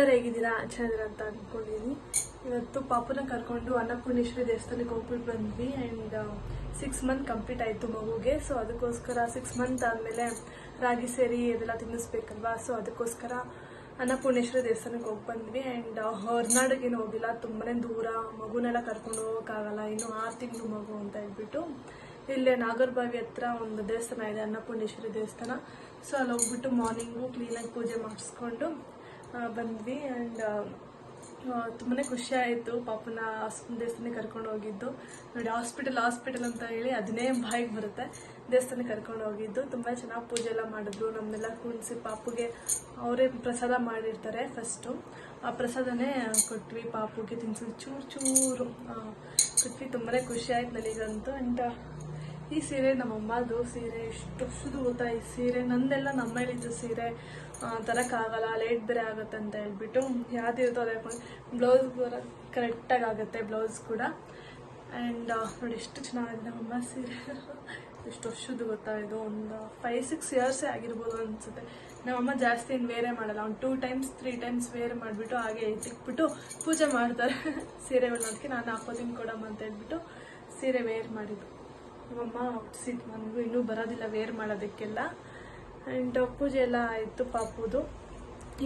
ಎಲ್ಲರೂ ಹೇಗಿದ್ದೀರಾ ಚೆನ್ನಾಗಿರ ಅಂತ ಅಂದ್ಕೊಂಡಿದ್ದೀನಿ ಇವತ್ತು ಪಾಪುನ ಕರ್ಕೊಂಡು ಅನ್ನಪೂರ್ಣೇಶ್ವರಿ ದೇವಸ್ಥಾನಕ್ಕೆ ಹೋಗ್ಬಿಟ್ಟು ಬಂದ್ವಿ. ಆ್ಯಂಡ್ ಸಿಕ್ಸ್ ಮಂತ್ ಕಂಪ್ಲೀಟ್ ಆಯಿತು ಮಗುಗೆ. ಸೊ ಅದಕ್ಕೋಸ್ಕರ ಸಿಕ್ಸ್ ಮಂತ್ ಆದಮೇಲೆ ರಾಗಿ ಸೇರಿ ಅದೆಲ್ಲ ತಿನ್ನಿಸ್ಬೇಕಲ್ವಾ? ಸೊ ಅದಕ್ಕೋಸ್ಕರ ಅನ್ನಪೂರ್ಣೇಶ್ವರಿ ದೇವಸ್ಥಾನಕ್ಕೆ ಹೋಗಿ ಬಂದ್ವಿ. ಆ್ಯಂಡ್ ಹೊರನಾಡಿಗೇನು ಹೋಗಿಲ್ಲ. ತುಂಬಾ ದೂರ. ಮಗುನೆಲ್ಲ ಕರ್ಕೊಂಡು ಹೋಗೋಕ್ಕಾಗಲ್ಲ. ಇನ್ನು ಆರು ತಿಂಗಳು ಮಗು ಅಂತ ಹೇಳ್ಬಿಟ್ಟು. ಇಲ್ಲೇ ನಾಗರಬಾವಿ ಹತ್ರ ಒಂದು ದೇವಸ್ಥಾನ ಇದೆ, ಅನ್ನಪೂರ್ಣೇಶ್ವರಿ ದೇವಸ್ಥಾನ. ಸೊ ಅಲ್ಲಿ ಹೋಗ್ಬಿಟ್ಟು ಮಾರ್ನಿಂಗು ಕ್ಲೀನಾಗಿ ಪೂಜೆ ಮಾಡಿಸ್ಕೊಂಡು ಬಂದ್ವಿ ಆ್ಯಂಡ್ ತುಂಬಾ ಖುಷಿ ಆಯಿತು. ಪಾಪನ ದೇವಸ್ಥಾನಕ್ಕೆ ಕರ್ಕೊಂಡು ಹೋಗಿದ್ದು. ನೋಡಿ ಹಾಸ್ಪಿಟಲ್ ಹಾಸ್ಪಿಟಲ್ ಅಂತ ಹೇಳಿ ಅದನ್ನೇ ಬಾಯಿಗೆ ಬರುತ್ತೆ. ದೇವಸ್ಥಾನಕ್ಕೆ ಕರ್ಕೊಂಡು ಹೋಗಿದ್ದು. ತುಂಬ ಚೆನ್ನಾಗಿ ಪೂಜೆ ಎಲ್ಲ ಮಾಡಿದ್ರು. ನಮ್ಮನ್ನೆಲ್ಲ ಕುಣಿಸಿ ಪಾಪುಗೆ ಅವರೇ ಪ್ರಸಾದ ಮಾಡಿರ್ತಾರೆ ಫಸ್ಟು ಆ ಪ್ರಸಾದನೇ ಕೊಟ್ವಿ ಪಾಪುಗೆ ತಿನ್ಸಿ. ಚೂರು ಚೂರು ಕೊಟ್ವಿ. ತುಂಬಾ ಖುಷಿ ಆಯ್ತು ನನಗಂತೂ. ಆ್ಯಂಡ್ ಈ ಸೀರೆ ನಮ್ಮಮ್ಮದು ಸೀರೆ ವರ್ಷದ ಗೊತ್ತಾ ಈ ಸೀರೆ, ನಂದೆಲ್ಲ ನಮ್ಮ ಹೇಳಿದ್ದು ಸೀರೆ ತರಕ್ಕಾಗಲ್ಲ, ಲೇಟ್ ಬೇರೆ ಆಗುತ್ತೆ ಅಂತ ಹೇಳ್ಬಿಟ್ಟು ಯಾವ್ದಿರುತ್ತೋ ಅದೇ ಬ್ಲೌಸ್ ಬರೋ ಕರೆಕ್ಟಾಗಿ ಆಗುತ್ತೆ ಬ್ಲೌಸ್ ಕೂಡ. ಆ್ಯಂಡ್ ನೋಡಿ ಎಷ್ಟು ಚೆನ್ನಾಗಿದೆ ನಮ್ಮಮ್ಮ ಸೀರೆ. ಎಷ್ಟು ವರ್ಷದ್ದು ಗೊತ್ತಾ ಇದು, ಒಂದು ಫೈವ್ ಸಿಕ್ಸ್ ಇಯರ್ಸೇ ಆಗಿರ್ಬೋದು ಅನಿಸುತ್ತೆ. ನಮ್ಮಮ್ಮ ಜಾಸ್ತಿ ಏನು ವೇರೆ ಮಾಡಲ್ಲ. ಒಂದು two times three times wear ಮಾಡಿಬಿಟ್ಟು ಹಾಗೆ ಇಟ್ಟಿಕ್ಬಿಟ್ಟು ಪೂಜೆ ಮಾಡ್ತಾರೆ. ಸೀರೆಗಳನ್ನ ಅದಕ್ಕೆ ನಾನು ಹಾಕೋತೀನಿ ಕೊಡಮ್ಮ ಅಂತ ಹೇಳ್ಬಿಟ್ಟು ಸೀರೆ ವೇರ್ ಮಾಡಿದ್ದು. ನಮ್ಮಮ್ಮ ಸಿಟ್ ನನಗೂ ಇನ್ನೂ ಬರೋದಿಲ್ಲ, ವೇರ್ ಮಾಡೋದಕ್ಕೆಲ್ಲ. ಆ್ಯಂಡ್ ಪೂಜೆ ಎಲ್ಲ ಆಯಿತು ಪಾಪುದು.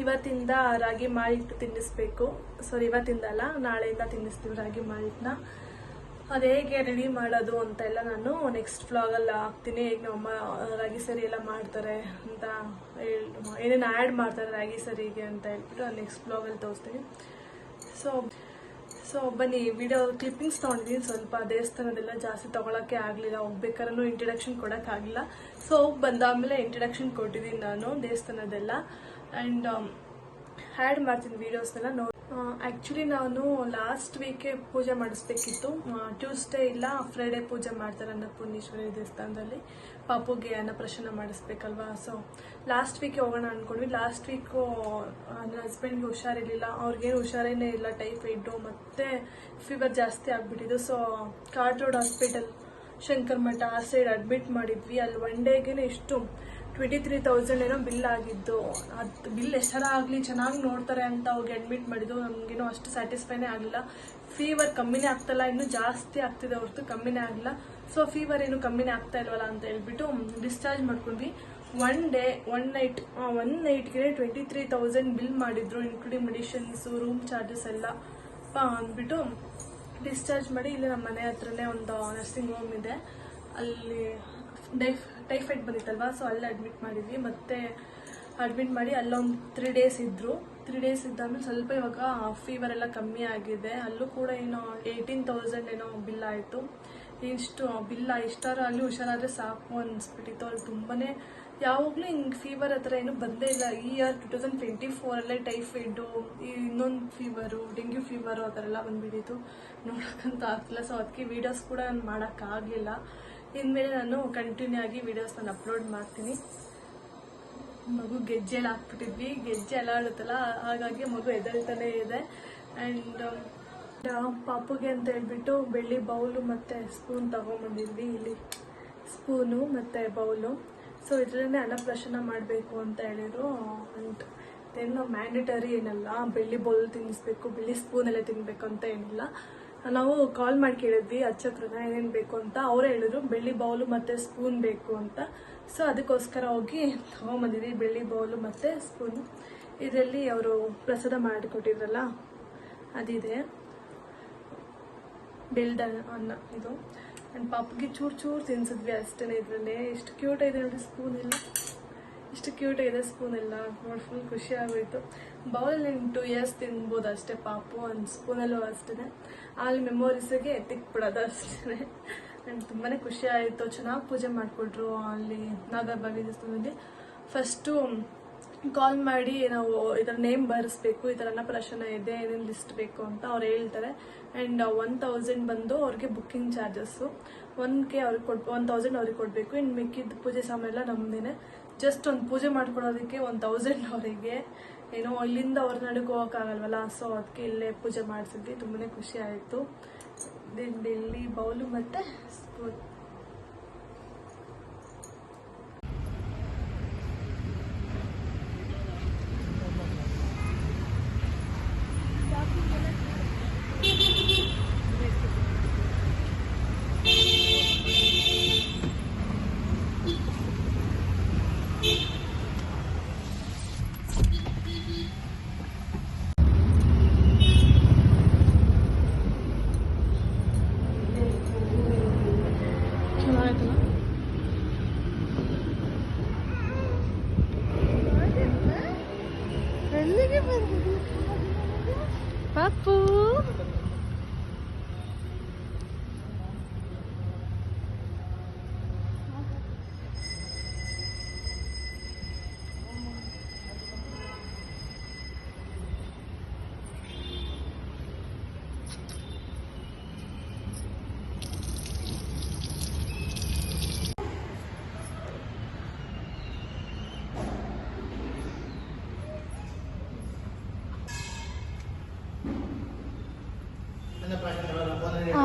ಇವತ್ತಿಂದ ರಾಗಿ ಮಾಡಿಟ್ಟು ತಿನ್ನಿಸ್ಬೇಕು. ಸಾರಿ ಇವತ್ತಿಂದ ಅಲ್ಲ, ನಾಳೆಯಿಂದ ತಿನ್ನಿಸ್ತೀವಿ ರಾಗಿ ಮಾಡಿಟ್ಟನ್ನ ಅದು ಹೇಗೆ ರೆಡಿ ಮಾಡೋದು ಅಂತ ಎಲ್ಲ ನಾನು ನೆಕ್ಸ್ಟ್ ಫ್ಲಾಗಲ್ಲಿ ಹಾಕ್ತೀನಿ. ಹೇಗೆ ನಮ್ಮಮ್ಮ ರಾಗಿ ಸರಿ ಎಲ್ಲ ಮಾಡ್ತಾರೆ ಅಂತ ಹೇಳಿ, ಏನೇನು ಆ್ಯಡ್ ಮಾಡ್ತಾರೆ ರಾಗಿ ಸರಿಗೆ ಅಂತ ಹೇಳ್ಬಿಟ್ಟು ನೆಕ್ಸ್ಟ್ ಫ್ಲಾಗಲ್ಲಿ ತೋರಿಸ್ತೀನಿ. ಸೊ ಸೊ ಬನ್ನಿ ವಿಡಿಯೋ ಕ್ಲಿಪ್ಪಿಂಗ್ಸ್ ತೊಗೊಂಡಿದ್ದೀನಿ ಸ್ವಲ್ಪ ದೇವಸ್ಥಾನದೆಲ್ಲ ಜಾಸ್ತಿ ತೊಗೊಳಕ್ಕೆ ಆಗಲಿಲ್ಲ. ಹೋಗ್ಬೇಕಾದ್ರೂ ಇಂಟ್ರಡಕ್ಷನ್ ಕೊಡೋಕ್ಕಾಗಲಿಲ್ಲ ಸೊ ಹೋಗಿ ಬಂದಾದಮೇಲೆ ಇಂಟ್ರಡಕ್ಷನ್ ಕೊಟ್ಟಿದ್ದೀನಿ ನಾನು ದೇವಸ್ಥಾನದೆಲ್ಲ. ಆ್ಯಂಡ್ ಆ್ಯಡ್ ಮಾಡ್ತೀನಿ ವೀಡಿಯೋಸ್ನೆಲ್ಲ ನೋಡಿ. ಆ್ಯಕ್ಚುಲಿ ನಾನು ಲಾಸ್ಟ್ ವೀಕೆ ಪೂಜೆ ಮಾಡಿಸ್ಬೇಕಿತ್ತು. ಟ್ಯೂಸ್ಡೇ ಇಲ್ಲ ಫ್ರೈಡೇ ಪೂಜೆ ಮಾಡ್ತಾರೆ ಅನ್ನಪೂರ್ಣೇಶ್ವರಿ ದೇವಸ್ಥಾನದಲ್ಲಿ. ಪಾಪುಗೆ ಅನ್ನಪ್ರಸನ್ನ ಮಾಡಿಸ್ಬೇಕಲ್ವಾ? ಸೊ ಲಾಸ್ಟ್ ವೀಕ್ ಹೋಗೋಣ ಅಂದ್ಕೊಂಡ್ವಿ ಲಾಸ್ಟ್ ವೀಕು ನನ್ನ ಹಸ್ಬೆಂಡ್ಗೆ ಹುಷಾರಿರಲಿಲ್ಲ. ಅವ್ರಿಗೇನು ಹುಷಾರೇನೇ ಇಲ್ಲ ಟೈಫಾಯ್ಡು ಮತ್ತು ಫೀವರ್ ಜಾಸ್ತಿ ಆಗಿಬಿಟ್ಟಿದ್ದು so chord road hospital Shankar Math ಆ ಸೈಡ್ ಅಡ್ಮಿಟ್ ಮಾಡಿದ್ವಿ. ಅಲ್ಲಿ ಒನ್ ಡೇಗೆ ಇಷ್ಟು ಟ್ವೆಂಟಿ ತ್ರೀ ತೌಸಂಡ್ ಏನೋ ಬಿಲ್ ಆಗಿದ್ದು. ಅದು ಬಿಲ್ ಎಷ್ಟರ ಆಗಲಿ, ಚೆನ್ನಾಗಿ ನೋಡ್ತಾರೆ ಅಂತ ಅವ್ರಿಗೆ ಅಡ್ಮಿಟ್ ಮಾಡಿದ್ದು. ನಮಗೇನೋ ಅಷ್ಟು ಸ್ಯಾಟಿಸ್ಫೈನೇ ಆಗಲಿಲ್ಲ. ಫೀವರ್ ಕಮ್ಮಿನೇ ಆಗ್ತಲ್ಲ ಇನ್ನೂ ಜಾಸ್ತಿ ಆಗ್ತಿದೆ ಹೊರತು ಕಮ್ಮಿನೇ ಆಗಲಿಲ್ಲ. ಸೊ ಫೀವರ್ ಏನು ಕಮ್ಮಿನೇ ಆಗ್ತಾ ಇಲ್ವಲ್ಲ ಅಂತ ಹೇಳ್ಬಿಟ್ಟು ಡಿಸ್ಚಾರ್ಜ್ ಮಾಡ್ಕೊಂಡ್ವಿ. One day one night one ನೈಟ್ಗೆ twenty three thousand bill ಮಾಡಿದ್ರು ಇನ್ಕ್ಲೂಡಿಂಗ್ ಮೆಡಿಷನ್ಸು ರೂಮ್ ಚಾರ್ಜಸ್ ಎಲ್ಲ. ಅಂದ್ಬಿಟ್ಟು ಡಿಸ್ಚಾರ್ಜ್ ಮಾಡಿ ಇಲ್ಲಿ ನಮ್ಮ ಮನೆ ಹತ್ರನೇ ಒಂದು ನರ್ಸಿಂಗ್ ಹೋಮ್ ಇದೆ. ಅಲ್ಲಿ ಡೈಫ್ ಟೈಫಾಯ್ಡ್ ಬಂದಿತ್ತಲ್ವಾ? ಸೊ ಅಲ್ಲಿ ಅಡ್ಮಿಟ್ ಮಾಡಿದ್ವಿ. ಮತ್ತೆ ಅಡ್ಮಿಟ್ ಮಾಡಿ ಅಲ್ಲೊಂದು ತ್ರೀ ಡೇಸ್ ಇದ್ದರು ತ್ರೀ ಡೇಸ್ ಇದ್ದಾದ್ಮೇಲೆ ಸ್ವಲ್ಪ ಇವಾಗ ಫೀವರ್ ಎಲ್ಲ ಕಮ್ಮಿ ಆಗಿದೆ. ಅಲ್ಲೂ ಕೂಡ ಏನೋ ಏಯ್ಟೀನ್ ತೌಸಂಡ್ ಏನೋ ಬಿಲ್ ಆಯಿತು. ಇಷ್ಟು ಬಿಲ್ಲ ಇಷ್ಟಾರು ಅಲ್ಲಿ ಹುಷಾರಾದರೆ ಸಾಕು ಅನಿಸ್ಬಿಟ್ಟಿತ್ತು. ಅಲ್ಲಿ ತುಂಬಾ ಯಾವಾಗಲೂ ಹಿಂಗೆ ಫೀವರ್ ಹತ್ರ ಏನು ಬಂದೇ ಇಲ್ಲ. ಈ ಇಯರ್ ಟು ತೌಸಂಡ್ ಟ್ವೆಂಟಿ ಫೋರಲ್ಲೇ ಟೈಫಾಯ್ಡು ಈ ಇನ್ನೊಂದು ಫೀವರು ಡೆಂಗ್ಯೂ ಫೀವರು ಆ ಥರ ಎಲ್ಲ ಬಂದ್ಬಿಟ್ಟಿತ್ತು. ನೋಡೋಕ್ಕಂತ ಆಗ್ತಿಲ್ಲ. ಸೊ ಅದಕ್ಕೆ ವೀಡಿಯೋಸ್ ಕೂಡ ನಾನು ಮಾಡೋಕ್ಕಾಗಲಿಲ್ಲ ಇನ್ಮೇಲೆ ನಾನು ಕಂಟಿನ್ಯೂ ಆಗಿ ವೀಡಿಯೋಸ್ ನಾನು ಅಪ್ಲೋಡ್ ಮಾಡ್ತೀನಿ. ಮಗು ಗೆಜ್ಜೆ ಎಲ್ಲ ಹಾಕ್ಬಿಟ್ಟಿದ್ವಿ. ಗೆಜ್ಜೆ ಎಲ್ಲ ಆಡುತ್ತಲ್ಲ ಹಾಗಾಗಿ ಮಗು ಎದಳ್ತಾನೆ ಇದೆ. ಆ್ಯಂಡ್ ಪಾಪುಗೆ ಅಂತ ಹೇಳ್ಬಿಟ್ಟು ಬೆಳ್ಳಿ ಬೌಲು ಮತ್ತು ಸ್ಪೂನ್ ತೊಗೊಂಬಂದಿದ್ವಿ. ಇಲ್ಲಿ ಸ್ಪೂನು ಮತ್ತು ಬೌಲು ಸೊ ಇದರಲ್ಲೇ ಅನ್ನಪ್ರಶನ ಮಾಡಬೇಕು ಅಂತ ಹೇಳಿದ್ರು. ಅಂಡ್ ಏನು ಮ್ಯಾಂಡೇಟರಿ ಏನಲ್ಲ, ಬೆಳ್ಳಿ ಬೌಲ್ ತಿನ್ನಿಸ್ಬೇಕು, ಬೆಳ್ಳಿ ಸ್ಪೂನಲ್ಲೇ ತಿನ್ನಬೇಕು ಅಂತ ಏನಿಲ್ಲ. ನಾವು ಕಾಲ್ ಮಾಡಿ ಕೇಳಿದ್ವಿ, ಅಚ್ಚತ್ರನ ಏನೇನು ಬೇಕು ಅಂತ. ಅವರೇ ಹೇಳಿದ್ರು, ಬೆಳ್ಳಿ ಬೌಲು ಮತ್ತು ಸ್ಪೂನ್ ಬೇಕು ಅಂತ. ಸೊ ಅದಕ್ಕೋಸ್ಕರ ಹೋಗಿ ತೊಗೊಂಬಂದಿದ್ವಿ, ಬೆಳ್ಳಿ ಬೌಲು ಮತ್ತು ಸ್ಪೂನು ಇದರಲ್ಲಿ ಅವರು ಪ್ರಸಾದ ಮಾಡಿಕೊಟ್ಟಿದ್ರಲ್ಲ, ಅದಿದೆ. ಬೆಳ್ದ ಅನ್ನ ಇದು. ಆ್ಯಂಡ್ ಪಾಪಗೆ ಚೂರು ಚೂರು ತಿನ್ಸಿದ್ವಿ ಅಷ್ಟೇ ಇದರಲ್ಲೇ. ಎಷ್ಟು ಕ್ಯೂಟ್ ಇದೆ ನೋಡಿ ಸ್ಪೂನ್ ಎಲ್ಲ. ಇಷ್ಟು ಕ್ಯೂಟ್ ಇದೆ ಸ್ಪೂನ್ ಎಲ್ಲ. ನೋಡಿ ಫುಲ್ ಖುಷಿ ಆಗೋಯ್ತು. ಬೌಲಲ್ಲಿ ಟೂ ಇಯರ್ಸ್ ತಿನ್ಬೋದು ಅಷ್ಟೇ ಪಾಪು. ಒಂದು ಸ್ಪೂನಲ್ಲೂ ಅಷ್ಟೇ ಅಲ್ಲಿ ಮೆಮೊರೀಸಿಗೆ ಎತ್ತಿಕ್ಬಿಡೋದು ಅಷ್ಟೇ ಆ್ಯಂಡ್ ತುಂಬಾ ಖುಷಿ ಆಯಿತು. ಚೆನ್ನಾಗಿ ಪೂಜೆ ಮಾಡಿಕೊಟ್ರು ಅಲ್ಲಿ ನಾಗರಬಾವಿ ದೇವಸ್ಥಾನದಲ್ಲಿ. ಫಸ್ಟು ಕಾಲ್ ಮಾಡಿ ನಾವು ಇದರ ನೇಮ್ ಬರೆಸ್ಬೇಕು, ಈ ಥರ ಅನ್ನಪ್ರಾಶನ ಇದೆ ಏನೇನು ಲಿಸ್ಟ್ ಬೇಕು ಅಂತ ಅವ್ರು ಹೇಳ್ತಾರೆ. ಆ್ಯಂಡ್ ಒನ್ ತೌಸಂಡ್ ಬಂದು ಅವ್ರಿಗೆ ಬುಕ್ಕಿಂಗ್ ಚಾರ್ಜಸ್ಸು ಒನ್ ಕೆ ಅವ್ರಿಗೆ ಕೊಡ್ ಒನ್ ತೌಸಂಡ್ ಅವ್ರಿಗೆ ಕೊಡಬೇಕು. ಇನ್ನು ಮಿಕ್ಕಿದ್ದು ಪೂಜೆ ಸಾಮಾನೆಲ್ಲ ನಮ್ಮದೇನೆ ಜಸ್ಟ್ ಒಂದು ಪೂಜೆ ಮಾಡ್ಕೊಡೋದಕ್ಕೆ ಒನ್ ತೌಸಂಡ್ ಅವರಿಗೆ. ಏನೋ ಇಲ್ಲಿಂದ ಅವ್ರ ನಡುಗೆ ಹೋಗೋಕ್ಕಾಗಲ್ವಲ್ಲ ಸೊ ಅದಕ್ಕೆ ಇಲ್ಲೇ ಪೂಜೆ ಮಾಡಿಸಿದ್ವಿ. ತುಂಬಾ ಖುಷಿ ಆಯಿತು. ಇಲ್ಲಿ ಬೌಲು ಮತ್ತು ಸ್ಪೂನ್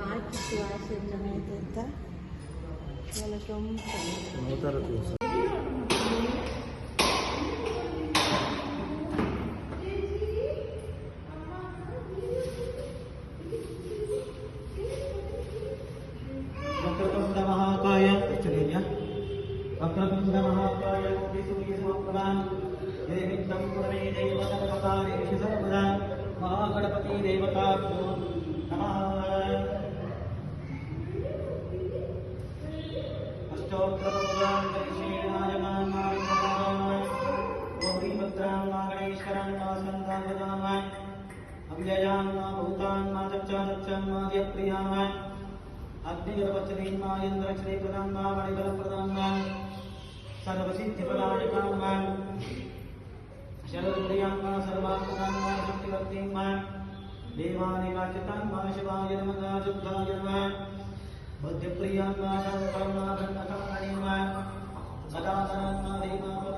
மாட்டுக்கு வாசல் எடுத்தா எனக்கு ரொம்ப देवता भूतान्माचक्षाचक्षन्माद्यप्रियान् अग्निगतपक्षवीन्मायन्द्रक्षणीप्रदान् वा मणिबलप्रदान् वा सर्वसिद्धिप्रदायकान् वा शरप्रियान् वा सर्वात्मकान् वा शक्तिवर्तीन् वा देवानिवाचितान् वा शिवाय नमः, शुद्धाय नमः। बुद्धिप्रियान् वा सर्वकर्माधन्नकारणीन् वा सदासनात्मा देवापद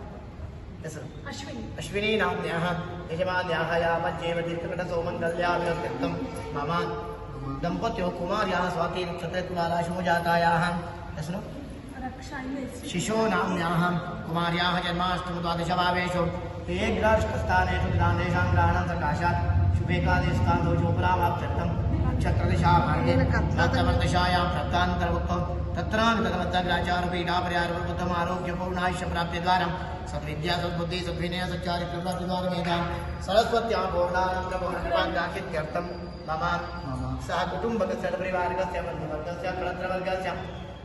अश्विनी। अश्विनी नाम्न्याः यजमान्याः या मम दम्पत्यो कुमार्याः स्वाति नक्षत्रे तुलालाशोजातायाः शृणु शिशो नाम्न्याः कुमार्याः जन्माष्टम द्वादशभावेषु तेग्राष्टस्थानेषु ग्रान्देशाङ्ग्राणां सकाशात् शुभेकादेशकान्तौ चोपरामाप्त्यर्थं नक्षत्रदिशा मार्गे तत्तवर्दशायां सप्तान्तर्भुक्तं तत्रापि भगवन्तग्राचारूपीडापर्यारूपबुद्धम् सरस्वत्या पूर्णानं प्रभोर्णाचित्यर्थं मम सः कुटुम्बकस्य बन्धुवर्गस्य कलत्रवर्गस्य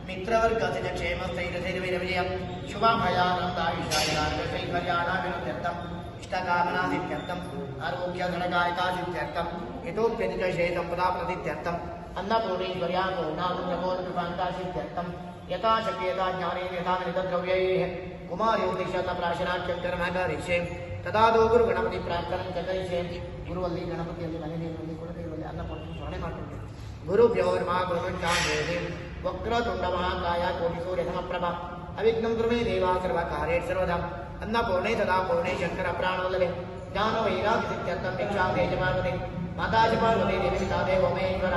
मित्रवर्गस्य च क्षेमस्थैरथैर्वैरविजयं शुभभयानन्दायुषायार्गशैश्वर्याणाविरुद्ध्यर्थम् इष्टकामनादित्यर्थम् आरोग्यधनकायकादित्यर्थम् इतोप्यधिकशेषम्पदा प्रतित्यर्थम् अन्नपूर्णेश्वर्या पूर्णानन्दपूर्णकृपान्तासित्यर्थम् यथा शक्यता ज्ञानेन यथा नितद्रव्यैः कुमारयोतिशतप्राशनाख्यं कर्म करिष्ये तदा दो गुरुगणपति प्रार्थनं च करिष्ये ಗುರುವಲ್ಲಿ ಗಣಪತಿಯಲ್ಲಿ ಮನೆದೇವರಲ್ಲಿ ಕುಲದೇವರಲ್ಲಿ ಅನ್ನಪೂರ್ಣ ಸ್ಮರಣೆ ಮಾಡ್ತಾರೆ ಗುರುಭ್ಯೋ ನಮಃ ಗುರುಮುಂಚಾಂದೇವಿ ವಕ್ರತುಂಡ ಮಹಾಕಾಯ ಕೋಟಿ ಸೂರ್ಯ ಸಮಪ್ರಭ ಅವಿಘ್ನಂ ಗುರುಮೇ ದೇವಾ ಸರ್ವ ಕಾರ್ಯೇ ಸರ್ವದಾ ಅನ್ನಪೂರ್ಣೆ ತದಾ ಪೂರ್ಣೆ ಶಂಕರ ಪ್ರಾಣವಲ್ಲವೇ ಜ್ಞಾನ ವೈರಾಗ್ಯ ಸಿದ್ಧ್ಯರ್ಥಂ ಭಿಕ್ಷಾ ತೇಜ ಪಾರ್ವತಿ ಮಾತಾ ಚ ಪಾರ್ವತಿ ದೇವಿ ಪಿತಾ ದೇವೋ ಮಹೇಶ್ವರ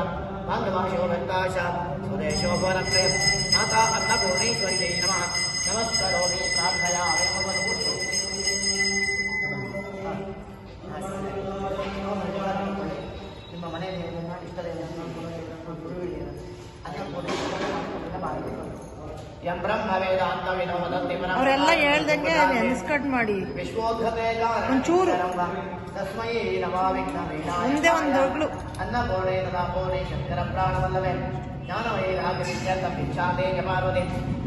ಬಾಂಧವಾಶೋ ಭಕ್ತಾಶ ಸುರೇಶೋ ಭವನತ್ರಯ ಅವರೆಲ್ಲ ಹೇಳ್ದಂಗೆ ಅನ್ಸ್ಕಟ್ ಮಾಡಿ. ಒಂಚೂರು. ಮುಂದೆ ಒಂದು ಹೊಗಳು ಅನ್ನಪೂರ್ಣೆ ತದಾಪೂರ್ಣೆ ಶಂಕರ ಪ್ರಾಣವಲ್ಲವೇ ಭಿಕ್ಷಾತೆ ಪಾರ್ವತಿ.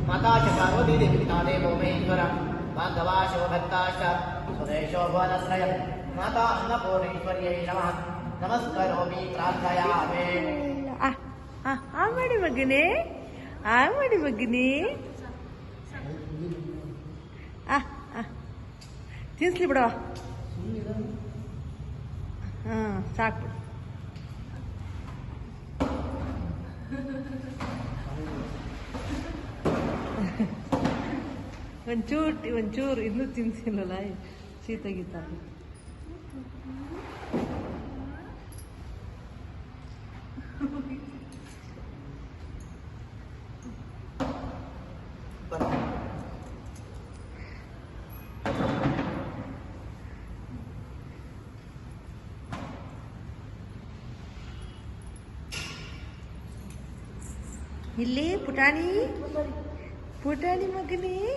ಮಾತಾ ಚ ಪಾರ್ವತಿ ದೇವಿ ಬಾಂಧವಾಶೋ ಭಕ್ತಾಶ ಭುವನತ್ರಯ ಮಾತಾ ಅನ್ನಪೂರ್ಣೇಶ್ವರ್ಯೈ ನಮಃ. ನಮಸ್ಕರೋಮಿ ಪ್ರಾರ್ಥಯಾಮೇ. ಆ ಮಾಡಿ ಮಗನೇ. ಆ ಮಾಡಿ ಮಗನೇ ಆ ತಿನ್ಸ್ಲಿ ಬಿಡವ ಹಾಂ ಸಾಕು. ಒಂಚೂರು ಒಂಚೂರು ಇನ್ನೂ ತಿನ್ಸಿಲ್ಲಲ್ಲ ಶೀತ ಗೀತ පුටානී? පුටානි මගනේ?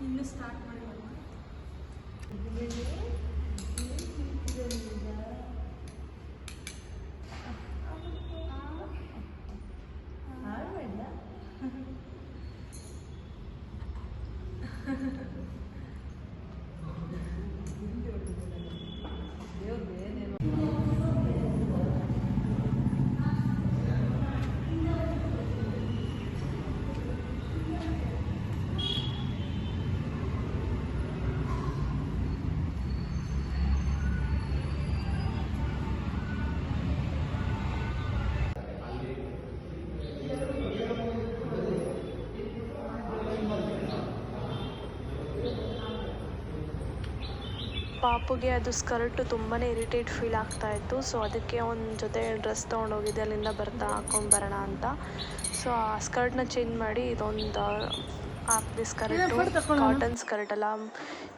ඉන්න ස්ටාර්ට් කරනවා. ಪಾಪುಗೆ ಅದು ಸ್ಕರ್ಟು ತುಂಬಾ ಇರಿಟೇಟ್ ಫೀಲ್ ಆಗ್ತಾ ಇತ್ತು. ಸೊ ಅದಕ್ಕೆ ಅವನ ಜೊತೆ ಡ್ರೆಸ್ ತೊಗೊಂಡೋಗಿದ್ದೆ ಅಲ್ಲಿಂದ ಬರ್ತಾ ಹಾಕೊಂಡು ಬರೋಣ ಅಂತ. ಸೊ ಆ ಸ್ಕರ್ಟ್ನ ಚೇಂಜ್ ಮಾಡಿ ಇದೊಂದು ಹಾಕ್ದೆ ಸ್ಕರ್ಟು ಕಾಟನ್ ಸ್ಕರ್ಟ್ ಅಲ್ಲ.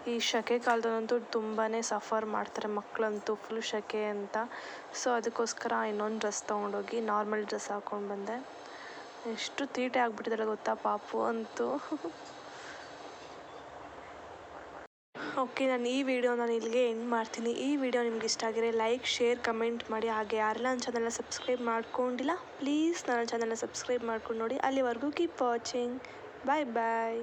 ಈ ಶಕೆ ಕಾಲದಲ್ಲಂತೂ ತುಂಬಾ ಸಫರ್ ಮಾಡ್ತಾರೆ ಮಕ್ಕಳಂತೂ ಫುಲ್ ಶಕೆ ಅಂತ. ಸೊ ಅದಕ್ಕೋಸ್ಕರ ಇನ್ನೊಂದು ಡ್ರೆಸ್ ತೊಗೊಂಡೋಗಿ ನಾರ್ಮಲ್ ಡ್ರೆಸ್ ಹಾಕ್ಕೊಂಡು ಬಂದೆ. ಎಷ್ಟು ತೀಟೆ ಆಗ್ಬಿಟ್ಟಿದ್ದಾರೆ ಗೊತ್ತಾ ಪಾಪು ಅಂತೂ. ಓಕೆ, ನಾನು ಈ ವಿಡಿಯೋ ನಾನು ಇಲ್ಲಿಗೆ ಎಂಡ್ ಮಾಡ್ತೀನಿ. ಈ ವಿಡಿಯೋ ನಿಮ್ಗೆ ಇಷ್ಟ ಆಗಿದ್ರೆ ಲೈಕ್ ಶೇರ್ ಕಮೆಂಟ್ ಮಾಡಿ. ಹಾಗೆ ಯಾರೆಲ್ಲ ನನ್ನ ಚಾನಲ್ನ ಸಬ್ಸ್ಕ್ರೈಬ್ ಮಾಡ್ಕೊಂಡಿಲ್ಲ ಪ್ಲೀಸ್ ನನ್ನ ಚಾನಲ್ನ ಸಬ್ಸ್ಕ್ರೈಬ್ ಮಾಡ್ಕೊಂಡು ನೋಡಿ. ಅಲ್ಲಿವರೆಗೂ ಕೀಪ್ ವಾಚಿಂಗ್ ಬಾಯ್ ಬಾಯ್